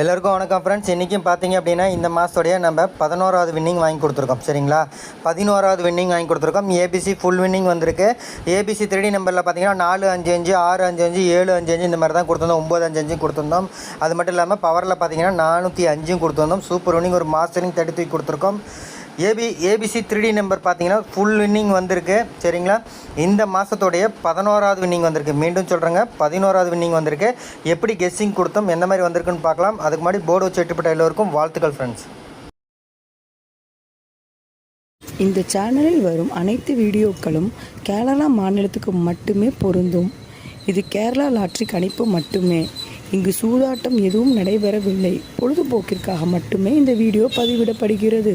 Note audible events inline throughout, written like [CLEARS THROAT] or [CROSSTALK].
எல்லாருக்கும் வணக்கம் ஃப்ரெண்ட்ஸ் இன்றைக்கும் பார்த்தீங்க அப்படின்னா இந்த மாதத்தோடைய நம்ம பதினோராவது வின்னிங் வாங்கி கொடுத்துருக்கோம். சரிங்களா? பதினோராவது வின்னிங் வாங்கி கொடுத்துருக்கோம். ஏபிசி ஃபுல் வின்னிங் வந்திருக்கு. ஏபிசி த்ரீ நம்பரில் பார்த்தீங்கன்னா நாலு அஞ்சு அஞ்சு ஆறு அஞ்சு அஞ்சு ஏழு அஞ்சு அஞ்சு இந்த மாதிரி தான் கொடுத்துருந்தோம். ஒம்பது அஞ்சு அஞ்சு கொடுத்துருந்தோம். அது மட்டும் இல்லாமல் பவரில் பார்த்தீங்கன்னா நானூற்றி அஞ்சும் கொடுத்துருந்தோம். சூப்பர் வின்னிங் ஒரு மாஸ்டரிங் தடுத்து கொடுத்துருக்கோம். ஏபி ஏபிசி த்ரீ நம்பர் பார்த்தீங்கன்னா ஃபுல் வின்னிங் வந்திருக்கு. சரிங்களா? இந்த மாதத்தோடைய பதினோராவது வின்னிங் வந்திருக்கு. மீண்டும் சொல்கிறேங்க பதினோராவது வின்னிங் வந்திருக்கு. எப்படி கெஸ்ஸிங் கொடுத்தோம் எந்த மாதிரி வந்திருக்குன்னு பார்க்கலாம். அதுக்கு முன்னாடி போர்டு வச்சு எட்டுப்பட்ட எல்லோருக்கும் வாழ்த்துக்கள் ஃப்ரெண்ட்ஸ் இந்த சேனலில் வரும் அனைத்து வீடியோக்களும் கேரளா மாநிலத்துக்கு மட்டுமே பொருந்தும். இது கேரளா லாட்ரி கணிப்பு மட்டுமே. இங்கு சூதாட்டம் எதுவும் நடைபெறவில்லை. பொழுதுபோக்கிற்காக மட்டுமே இந்த வீடியோ பதிவிடப்படுகிறது.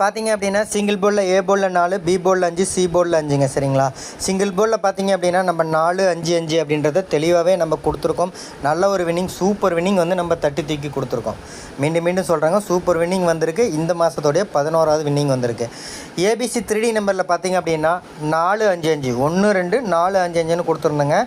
பார்த்தீங்க அப்படின்னா சிங்கிள் போர்டில் ஏ போலில் நாலு பி போலில் அஞ்சு சி போர்டில் அஞ்சுங்க சரிங்களா? சிங்கிள் போர்டில் பார்த்தீங்க அப்படின்னா நம்ம நாலு அஞ்சு அஞ்சு அப்படின்றத தெளிவாகவே நம்ம கொடுத்துருக்கோம். நல்ல ஒரு வின்னிங் சூப்பர் வின்னிங் வந்து நம்ம தட்டி தூக்கி கொடுத்துருக்கோம். மீண்டும் மீண்டும் சொல்கிறாங்க சூப்பர் வின்னிங் வந்திருக்கு. இந்த மாதத்தோடைய பதினோராவது வின்னிங் வந்திருக்கு. ஏபிசி த்ரீ நம்பரில் பார்த்தீங்க அப்படின்னா நாலு அஞ்சு அஞ்சு. ஒன்று ரெண்டு நாலு அஞ்சு அஞ்சுன்னு கொடுத்துருந்தேங்க.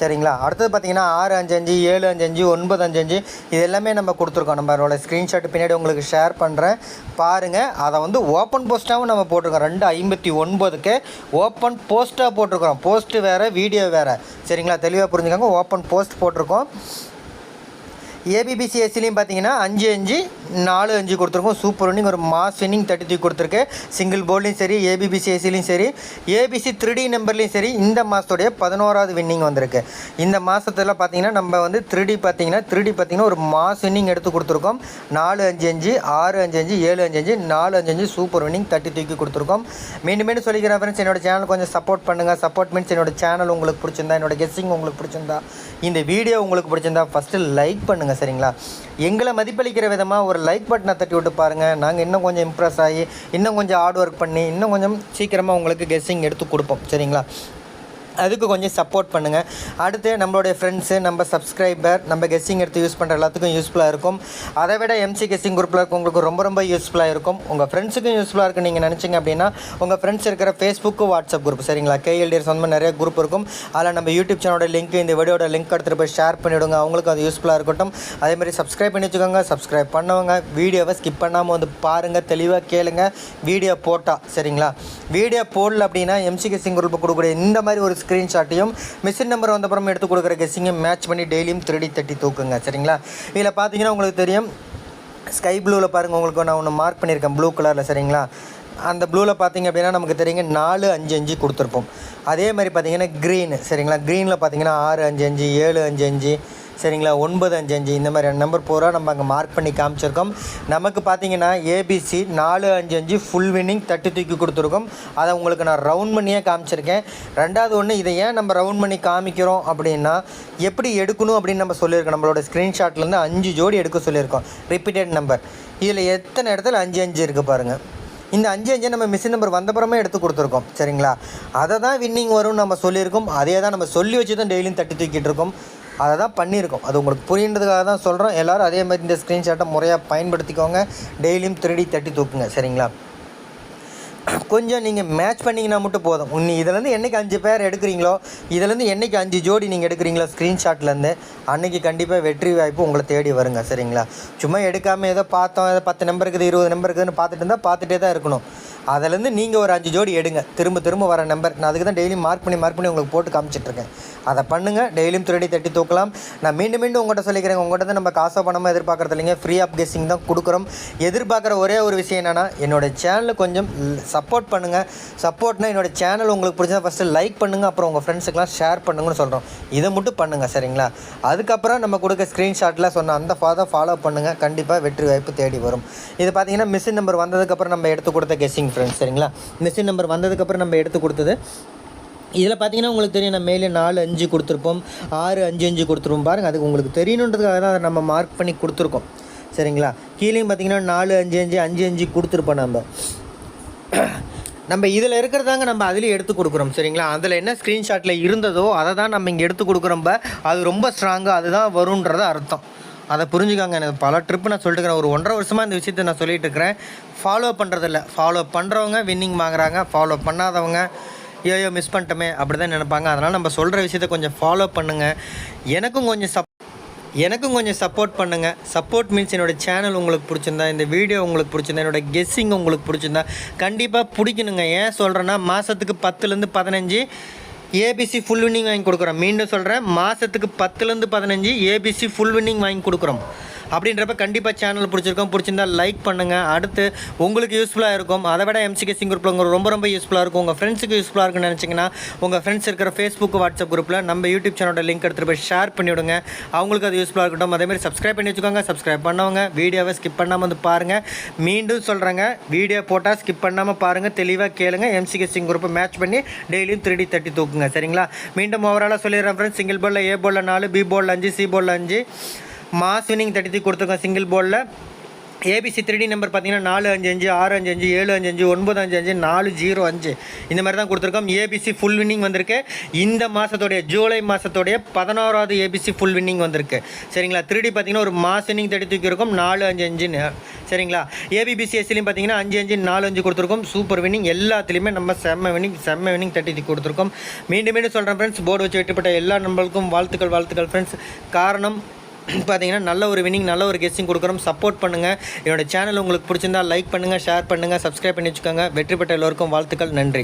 சரிங்களா? அடுத்தது பார்த்தீங்கன்னா ஆறு அஞ்சு அஞ்சு ஏழு அஞ்சு அஞ்சு ஒன்பது அஞ்சு அஞ்சு இது எல்லாமே நம்ம கொடுத்துருக்கோம். நம்மளோட ஸ்க்ரீன்ஷாட் பின்னாடி உங்களுக்கு ஷேர் பண்ணுறேன் பாருங்கள் அதை வந்து ஓப்பன் போஸ்ட்டாகவும் நம்ம போட்டிருக்கோம். ரெண்டு ஐம்பத்தி ஒன்பதுக்கு ஓப்பன் போஸ்ட்டாக போட்டிருக்கிறோம் போஸ்ட்டு வேறு வீடியோ வேறு. சரிங்களா? தெளிவாக புரிஞ்சுக்காங்க. ஓப்பன் போஸ்ட் போட்டிருக்கோம். ஏபிபிசிஎஸ்சிலையும் பார்த்தீங்கன்னா அஞ்சு அஞ்சு நாலு அஞ்சு கொடுத்துருக்கோம். சூப்பர் வின்னிங் ஒரு மாஸ் வின்னிங் தட்டி தூக்கி கொடுத்துருக்கு. சிங்கிள் போர்ட்லேயும் சரி ஏபிபிசிஎஸ்சிலையும் சரி ஏபிசி த்ரீ நம்பர்லேயும் சரி இந்த மாதத்துடைய பதினோராவது வின்னிங் வந்திருக்கு. இந்த மாதத்தில் பார்த்தீங்கன்னா நம்ம வந்து த்ரீ பார்த்தீங்கன்னா த்ரீ பார்த்தீங்கன்னா ஒரு மாஸ் வின்னிங் எடுத்து கொடுத்துருக்கோம். நாலு அஞ்சு அஞ்சு ஆறு அஞ்சு அஞ்சு ஏழு அஞ்சு அஞ்சு நாலு அஞ்சு அஞ்சு சூப்பர் வின்னிங் தட்டி தூக்கி கொடுத்துருக்கோம். மீண்டும் மீண்டும் சொல்லிக்கிறேன் ஃப்ரெண்ட்ஸ் என்னோட சேனல் கொஞ்சம் சப்போர்ட் பண்ணுங்கள் சப்போர்ட் மீன்ஸ் என்னோட சேனல் உங்களுக்கு பிடிச்சிருந்தா என்னோட கெஸ்ஸிங் உங்களுக்கு பிடிச்சிருந்தா இந்த வீடியோ உங்களுக்கு பிடிச்சிருந்தா ஃபஸ்ட்டு லைக் பண்ணுங்கள் சரிங்களா? எங்களை மதிப்பளிக்கிற விதமாக ஒரு லைக் பட்டனை தட்டி விட்டு பாருங்கள் நாங்கள் இன்னும் கொஞ்சம் இம்ப்ரெஸ் ஆகி இன்னும் கொஞ்சம் ஹார்ட் ஒர்க் பண்ணி இன்னும் கொஞ்சம் சீக்கிரமாக உங்களுக்கு கெஸ்ஸிங் எடுத்து கொடுப்போம். சரிங்களா? அதுக்கு கொஞ்சம் சப்போர்ட் பண்ணுங்கள் அடுத்து நம்மளுடைய ஃப்ரெண்ட்ஸு நம்ம சப்ஸ்கிரைபர் நம்ம கெஸ்ஸிங் எடுத்து யூஸ் பண்ணுற எல்லாத்துக்கும் யூஸ்ஃபுல்லாக இருக்கும். அதை விட எம்சி கெஸ்ஸிங் குரூப்பில் இருக்கவங்களுக்கு ரொம்ப ரொம்ப யூஸ்ஃபுல்லாக இருக்கும். உங்கள் ஃப்ரெண்ட்ஸுக்கும் யூஸ்ஃபுல்லாக இருக்கும் நீங்கள் நினச்சிங்க அப்படின்னா உங்கள் ஃப்ரெண்ட்ஸ் இருக்கிற ஃபேஸ்புக்கு வாட்ஸ்அப் குரூப் சரிங்களா? கேஎல்டிஎஸ் அந்த நிறைய குரூப் இருக்கும். அதில் நம்ம யூடியூப் சேனலோட லிங்க் இந்த வீடியோட லிங்க் எடுத்துகிட்டு போய் ஷேர் பண்ணிவிடுங்க அவங்களுக்கு அது யூஸ்ஃபுல்லாக இருக்கட்டும். அதேமாதிரி சப்ஸ்கிரைப் பண்ணி வச்சுக்கோங்க. சப்ஸ்கிரைப் பண்ணவங்க வீடியோவை ஸ்கிப் பண்ணாமல் வந்து பாருங்கள் தெளிவாக கேளுங்க. வீடியோ போட்டால் சரிங்களா? வீடியோ போடல அப்படின்னா எம்சி கெஸ்ஸிங் குரூப் கொடுக்கக்கூடிய இந்த மாதிரி ஒரு ஸ்க்ரீன்ஷாட்டையும் மிஷின் நம்பர் வந்தப்புறம் எடுத்து கொடுக்குற கெஸ்ஸிங்கும் மேட்ச் பண்ணி டெய்லியும் திருடி தட்டி தூக்குங்க சரிங்களா? இதில் பார்த்தீங்கன்னா உங்களுக்கு தெரியும் ஸ்கை ப்ளூவில் பாருங்கள் உங்களுக்கு நான் ஒன்று மார்க் பண்ணியிருக்கேன் ப்ளூ கலரில் சரிங்களா? அந்த ப்ளூவில் பார்த்தீங்க அப்படின்னா நமக்கு தெரியுங்க நாலு அஞ்சு அஞ்சு கொடுத்துருப்போம். அதே மாதிரி பார்த்தீங்கன்னா க்ரீன் சரிங்களா? க்ரீனில் பார்த்தீங்கன்னா ஆறு அஞ்சு அஞ்சு ஏழு அஞ்சு அஞ்சு சரிங்களா? ஒன்பது அஞ்சு அஞ்சு இந்த மாதிரி நம்பர் பூரா நம்ம அங்கே மார்க் பண்ணி காமிச்சிருக்கோம். நமக்கு பார்த்தீங்கன்னா ஏபிசி நாலு அஞ்சு அஞ்சு ஃபுல் வின்னிங் தட்டு தூக்கி கொடுத்துருக்கோம். அதை உங்களுக்கு நான் ரவுண்ட் பண்ணியே காமிச்சிருக்கேன். ரெண்டாவது ஒன்று இதை ஏன் நம்ம ரவுண்ட் பண்ணி காமிக்கிறோம் அப்படின்னா எப்படி எடுக்கணும் அப்படின்னு நம்ம சொல்லியிருக்கோம். நம்மளோட ஸ்க்ரீன்ஷாட்லேருந்து அஞ்சு ஜோடி எடுக்க சொல்லியிருக்கோம். ரிப்பீட்டட் நம்பர் இதில் எத்தனை இடத்துல அஞ்சு அஞ்சு இருக்குது பாருங்கள் இந்த அஞ்சு அஞ்சு நம்ம மிஷின் நம்பர் வந்தப்புறமே எடுத்து கொடுத்துருக்கோம். சரிங்களா? அதை தான் வின்னிங் வரும்னு நம்ம சொல்லியிருக்கோம். அதே தான் நம்ம சொல்லி வச்சு தான் டெய்லியும் தட்டி தூக்கிட்டு இருக்கோம். அதை தான் பண்ணியிருக்கோம். அது உங்களுக்கு புரியுன்றதுக்காக தான் சொல்கிறோம் எல்லோரும் அதே மாதிரி இந்த ஸ்க்ரீன்ஷாட்டை முறையாக பயன்படுத்திக்கோங்க. டெய்லியும் திருடி தட்டி தூக்குங்க. சரிங்களா? கொஞ்சம் நீங்கள் மேட்ச் பண்ணிங்கன்னா மட்டும் போதும். நீ இதுலேருந்து என்றைக்கு அஞ்சு பேர் எடுக்கிறீங்களோ இதுலேருந்து என்றைக்கு அஞ்சு ஜோடி நீங்கள் எடுக்கிறீங்களோ ஸ்க்ரீன்ஷாட்லேருந்து அன்றைக்கி கண்டிப்பாக வெற்றி வாய்ப்பு உங்களை தேடி வருங்க சரிங்களா? சும்மா எடுக்காமல் ஏதோ பார்த்தோம் ஏதோ பத்து நம்பர் இருக்குது இருபது நம்பர் இருக்குதுன்னு பார்த்துட்டு இருந்தால் பார்த்துட்டே தான் இருக்கணும். அதுலேருந்து நீங்கள் ஒரு அஞ்சு ஜோடி எடுங்க. திரும்ப திரும்ப வர நம்பர் நான் அதுக்கு தான் டெய்லி மார்க் பண்ணி மார்க் பண்ணி உங்களுக்கு போட்டு காமிச்சிட்ருக்கேன் அதை பண்ணுங்கள் டெய்லியும் திருடி தட்டி தூக்கலாம். நான் மீண்டும் மீண்டும் உங்கள்கிட்ட சொல்லிக்கிறேன். உங்கள்கிட்ட தான் நம்ம காசோ பணமாக எதிர்பார்க்குறது இல்லைங்க. ஃப்ரீ ஆஃப் கெஸ்ஸிங் தான் கொடுக்குறோம். எதிர்பார்க்குற ஒரே ஒரு விஷயம் என்னென்னா என்னோட சேனலில் கொஞ்சம் சப்போர்ட் பண்ணுங்கள் சப்போர்ட்னா என்னோட சேனல் உங்களுக்கு பிடிச்சா ஃபஸ்ட்டு லைக் பண்ணுங்கள் அப்புறம் உங்கள் ஃப்ரெண்ட்ஸுக்கெலாம் ஷேர் பண்ணுங்கன்னு சொல்கிறோம் இதை மட்டும் பண்ணுங்கள் சரிங்களா? அதுக்கப்புறம் நம்ம கொடுக்க ஸ்க்ரீன்ஷாட்டில் சொன்ன அந்த ஃபாதை ஃபாலோ பண்ணுங்கள் கண்டிப்பாக வெற்றி வாய்ப்பு தேடி வரும். இது பார்த்தீங்கன்னா மிஷின் நம்பர் வந்ததுக்கப்புறம் நம்ம எடுத்து கொடுத்த கெஸ்ஸிங் ஃப்ரெண்ட்ஸ் சரிங்களா? மிஷின் நம்பர் வந்ததுக்கப்புறம் நம்ம எடுத்து கொடுத்தது. இதில் பார்த்தீங்கன்னா உங்களுக்கு தெரியும் நம்ம மேலே நாலு அஞ்சு கொடுத்துருப்போம். ஆறு அஞ்சு அஞ்சு கொடுத்துருப்போம். பாருங்கள் அதுக்கு உங்களுக்கு தெரியணுன்றதுக்காக தான் அதை நம்ம மார்க் பண்ணி கொடுத்துருக்கோம். சரிங்களா? கீழேயும் பார்த்தீங்கன்னா நாலு அஞ்சு அஞ்சு அஞ்சு அஞ்சு கொடுத்துருப்போம் நம்ம. நம்ம இதில் இருக்கிறதாங்க நம்ம அதுலேயும் எடுத்து கொடுக்குறோம் சரிங்களா? அதில் என்ன ஸ்க்ரீன்ஷாட்டில் இருந்ததோ அதை தான் நம்ம இங்கே எடுத்து கொடுக்குறோம்ப அது ரொம்ப ஸ்ட்ராங்காக அதுதான் வருன்றத அர்த்தம். அதை புரிஞ்சுக்காங்க எனக்கு பல ட்ரிப்பு நான் சொல்லிட்டு இருக்கிறேன் ஒரு ஒன்றரை வருஷமாக இந்த விஷயத்தை நான் சொல்லிட்டு இருக்கிறேன். ஃபாலோ பண்ணுறதில்ல ஃபாலோ பண்ணுறவங்க வின்னிங் வாங்குறாங்க. ஃபாலோ பண்ணாதவங்க ஐயோ மிஸ் பண்ணிட்டோமே அப்படி தான் நினைப்பாங்க. அதனால் நம்ம சொல்கிற விஷயத்த கொஞ்சம் ஃபாலோ பண்ணுங்கள் எனக்கும் கொஞ்சம் சப் எனக்கும் கொஞ்சம் சப்போர்ட் பண்ணுங்கள் சப்போர்ட் மீன்ஸ் என்னோட சேனல் உங்களுக்கு பிடிச்சிருந்தா இந்த வீடியோ உங்களுக்கு பிடிச்சிருந்தா என்னோட கெஸ்ஸிங் உங்களுக்கு பிடிச்சிருந்தா கண்டிப்பாக பிடிக்கணுங்க. ஏன் சொல்கிறேன்னா மாதத்துக்கு பத்துலேருந்து பதினஞ்சு ஏபிசி ஃபுல் வின்னிங் வாங்கி கொடுக்குறோம். மீண்டும் சொல்கிறேன் மாதத்துக்கு பத்துலேருந்து பதினஞ்சு ஏபிசி ஃபுல் வின்னிங் வாங்கி கொடுக்குறோம். அப்படின்றப்ப கண்டிப்பாக சேனல் பிடிச்சிருக்கோம். பிடிச்சிருந்தா லைக் பண்ணுங்கள் அடுத்து உங்களுக்கு யூஸ்ஃபுல்லாக இருக்கும். அதை விட எம்சிகே சிங் குரூப்பில் உங்களுக்கு ரொம்ப ரொம்ப யூஸ்ஃபுல்லாக இருக்கும். உங்கள் ஃப்ரெண்ட்ஸுக்கு யூஸ்ஃபுல்லாக இருக்குன்னு நினச்சிங்கன்னா உங்கள் ஃப்ரெண்ட்ஸ் இருக்கிற ஃபேஸ்புக் வாட்ஸ்அப் குரூப்பில் நம்ம யூடியூப் சேனலோட லிங்க் எடுத்துகிட்டு போய் ஷேர் பண்ணிவிடுங்க அவங்களுக்கு அது யூஸ்ஃபுல்லாக இருக்கட்டும். அதேமாதிரி சப்ஸ்கிரைப் பண்ணி வச்சுக்கோங்க. சப்ஸ்கிரைப் பண்ணவங்க வீடியோவை ஸ்கிப் பண்ணாமல் வந்து பாருங்கள் மீண்டும் சொல்கிறேங்க வீடியோ போட்டால் ஸ்கிப் பண்ணாமல் பாருங்கள் தெளிவாக கேளுங்க. எம்சிகே சிங் குரூப்பை மேட்ச் பண்ணி டெய்லியும் த்ரீ தட்டி தூக்குங்க. சரிங்களா? மீண்டும் ஓவராலாக சொல்லிடுறேன் ஃப்ரெண்ட்ஸ் சிங்கிள் பாலில் ஏ பாலில் நாலு பி பாலில் அஞ்சு சி பாலில் அஞ்சு. மாஸ் வினிங் தட்டி கொடுத்துருக்கோம் சிங்கிள் போர்டில் ஏபிசி த்ரீ நம்பர் பார்த்தீங்கன்னா நாலு அஞ்சு அஞ்சு ஆறு அஞ்சு அஞ்சு ஏழு அஞ்சு அஞ்சு ஒன்பது அஞ்சு அஞ்சு நாலு ஜீரோ அஞ்சு. இந்த மாதிரி தான் கொடுத்துருக்கோம். ஏபிசி ஃபுல் வின்னிங் வந்திருக்கு. இந்த மாதத்தோடைய ஜூலை மாதத்துடைய பதினோராவது ஏபிசி ஃபுல் வின்னிங் வந்திருக்கு. சரிங்களா? த்ரீ பார்த்தீங்கன்னா ஒரு மாஸ் வின்னிங் தட்டி தூக்கி இருக்கும். நாலு அஞ்சு அஞ்சுன்னு. சரிங்களா? ஏபிபிசிஎஸ்சிலையும் பார்த்தீங்கன்னா அஞ்சு அஞ்சு நாலு அஞ்சு கொடுத்துருக்கோம். சூப்பர் வின்னிங் எல்லாத்துலேயுமே நம்ம செம்ம வின்னிங் செம்ம வின்னிங் தட்டி தூக்கி கொடுத்துருக்கோம். மீண்டும் மீண்டும் சொல்கிறேன் ஃப்ரெண்ட்ஸ் போர்டு வச்சு வெட்டுப்பட்ட எல்லா நம்பளுக்கும் வாழ்த்துக்கள் வாழ்த்துக்கள் ஃப்ரெண்ட்ஸ் காரணம் [CLEARS THROAT] பார்த்தீங்கன்னா நல்ல ஒரு வின்னிங் நல்ல ஒரு கெஸ்டிங் கொடுக்குறோம் சப்போர்ட் பண்ணுங்கள் என்னோடய சேனல் உங்களுக்கு பிடிச்சிருந்தா லைக் பண்ணுங்கள் ஷேர் பண்ணுங்கள் சப்ஸ்கிரைப் பண்ணி வச்சுக்கோங்க. வெற்றி பெற்ற எல்லோருக்கும் வாழ்த்துக்கள். நன்றி.